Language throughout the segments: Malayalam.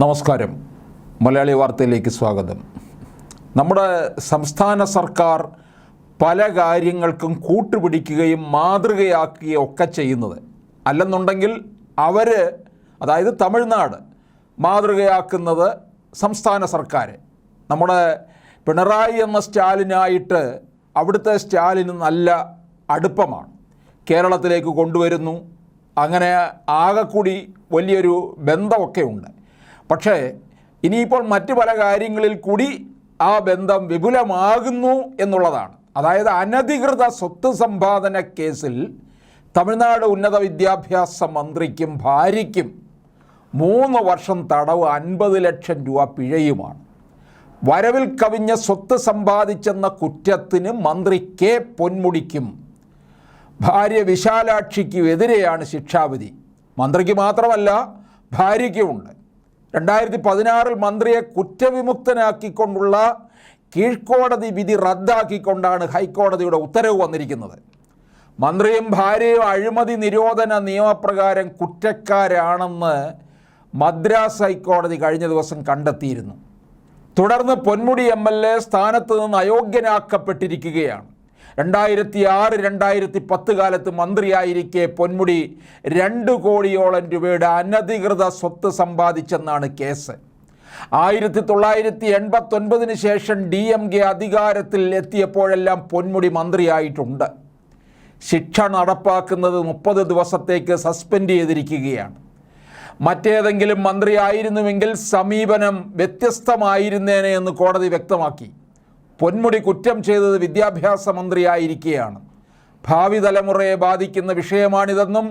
നമസ്കാരം. മലയാളി വാർത്തയിലേക്ക് സ്വാഗതം. നമ്മുടെ സംസ്ഥാന സർക്കാർ പല കാര്യങ്ങൾക്കും കൂട്ടുപിടിക്കുകയും മാതൃകയാക്കുകയും ഒക്കെ ചെയ്യുന്നത്. അല്ലെന്നുണ്ടെങ്കിൽ അവർ അതായത് തമിഴ്നാട് മാതൃകയാക്കുന്നത് സംസ്ഥാന സർക്കാർ നമ്മുടെ പിണറായി എന്ന സ്റ്റാലിനായിട്ട് അവിടുത്തെ സ്റ്റാലിന് നല്ല അടുപ്പമാണ്. കേരളത്തിലേക്ക് കൊണ്ടുവരുന്നു. അങ്ങനെ ആകെക്കൂടി വലിയൊരു ബന്ധമൊക്കെ ഉണ്ട് പക്ഷേ ഇനിയിപ്പോൾ മറ്റ് പല കാര്യങ്ങളിൽ കൂടി ആ ബന്ധം വിപുലമാകുന്നു എന്നുള്ളതാണ്. അതായത് അനധികൃത സ്വത്ത് സമ്പാദന കേസിൽ തമിഴ്നാട് ഉന്നത വിദ്യാഭ്യാസ മന്ത്രിക്കും ഭാര്യയ്ക്കും മൂന്ന് വർഷം തടവ് അൻപത് ലക്ഷം രൂപ പിഴയുമാണ്. വരവിൽ കവിഞ്ഞ സ്വത്ത് സമ്പാദിച്ചെന്ന കുറ്റത്തിന് മന്ത്രി കെ പൊന്മുടിക്കും ഭാര്യ വിശാലാക്ഷിക്കും എതിരെയാണ് ശിക്ഷാവിധി. മന്ത്രിക്ക് മാത്രമല്ല ഭാര്യയ്ക്കുമുണ്ട് രണ്ടായിരത്തി പതിനാറിൽ മന്ത്രിയെ കുറ്റവിമുക്തനാക്കിക്കൊണ്ടുള്ള കീഴ്ക്കോടതി വിധി റദ്ദാക്കിക്കൊണ്ടാണ് ഹൈക്കോടതിയുടെ ഉത്തരവ് വന്നിരിക്കുന്നത്. മന്ത്രിയും ഭാര്യയും അഴിമതി നിരോധന നിയമപ്രകാരം കുറ്റക്കാരാണെന്ന് മദ്രാസ് ഹൈക്കോടതി കഴിഞ്ഞ ദിവസം കണ്ടെത്തിയിരുന്നു. തുടർന്ന് പൊന്മുടി എം എൽ എ സ്ഥാനത്ത് നിന്ന് അയോഗ്യനാക്കപ്പെട്ടിരിക്കുകയാണ്. രണ്ടായിരത്തി ആറ് രണ്ടായിരത്തി പത്ത് കാലത്ത് മന്ത്രിയായിരിക്കെ പൊന്മുടി രണ്ട് കോടിയോളം രൂപയുടെ അനധികൃത സ്വത്ത് സമ്പാദിച്ചെന്നാണ് കേസ്. ആയിരത്തി തൊള്ളായിരത്തി എൺപത്തൊൻപതിന് ശേഷം ഡി എം കെ അധികാരത്തിൽ എത്തിയപ്പോഴെല്ലാം പൊന്മുടി മന്ത്രിയായിട്ടുണ്ട്. ശിക്ഷ നടപ്പാക്കുന്നത് മുപ്പത് ദിവസത്തേക്ക് സസ്പെൻഡ് ചെയ്തിരിക്കുകയാണ്. മറ്റേതെങ്കിലും മന്ത്രിയായിരുന്നുവെങ്കിൽ സമീപനം വ്യത്യസ്തമായിരുന്നേനെ എന്ന് കോടതി വ്യക്തമാക്കി. പൊന്മുടി കുറ്റം ചെയ്തത് വിദ്യാഭ്യാസ മന്ത്രിയായിരിക്കെയാണ്. ഭാവി തലമുറയെ ബാധിക്കുന്ന വിഷയമാണിതെന്നും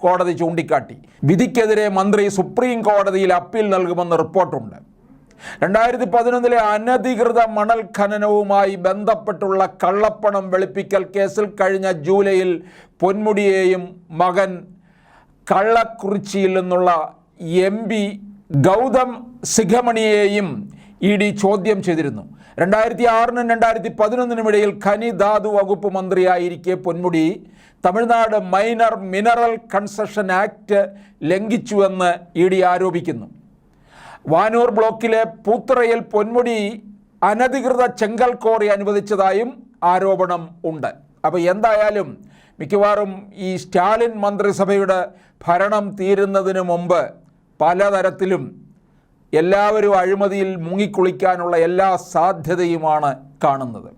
കോടതി ചൂണ്ടിക്കാട്ടി. വിധിക്കെതിരെ മന്ത്രി സുപ്രീം കോടതിയിൽ അപ്പീൽ നൽകുമെന്ന് റിപ്പോർട്ടുണ്ട്. രണ്ടായിരത്തി പതിനൊന്നിലെ അനധികൃത മണൽ ഖനനവുമായി ബന്ധപ്പെട്ടുള്ള കള്ളപ്പണം വെളുപ്പിക്കൽ കേസിൽ കഴിഞ്ഞ ജൂലൈയിൽ പൊന്മുടിയെയും മകൻ കള്ളക്കുറിച്ചിയിൽ നിന്നുള്ള എം പി ഗൗതം സിഖമണിയെയും ഇ ഡി ചോദ്യം ചെയ്തിരുന്നു. രണ്ടായിരത്തി ആറിനും രണ്ടായിരത്തി പതിനൊന്നിനും ഇടയിൽ ഖനി ധാതു വകുപ്പ് മന്ത്രിയായിരിക്കെ Ponmudi Tamil Nadu minor mineral concession act ലംഘിച്ചുവെന്ന് E D ആരോപിക്കുന്നു. വാനൂർ ബ്ലോക്കിലെ പൂത്തറയിൽ പൊന്മുടി അനധികൃത ചെങ്കൽ കോറി അനുവദിച്ചതായും ആരോപണം ഉണ്ട്. അപ്പോൾ എന്തായാലും മിക്കവാറും ഈ സ്റ്റാലിൻ മന്ത്രിസഭയുടെ ഭരണം തീരുന്നതിന് മുമ്പ് പലതരത്തിലും എല്ലാവരും അഴിമതിയിൽ മുങ്ങിക്കുളിക്കാനുള്ള എല്ലാ സാധ്യതയുമാണ് കാണുന്നത്.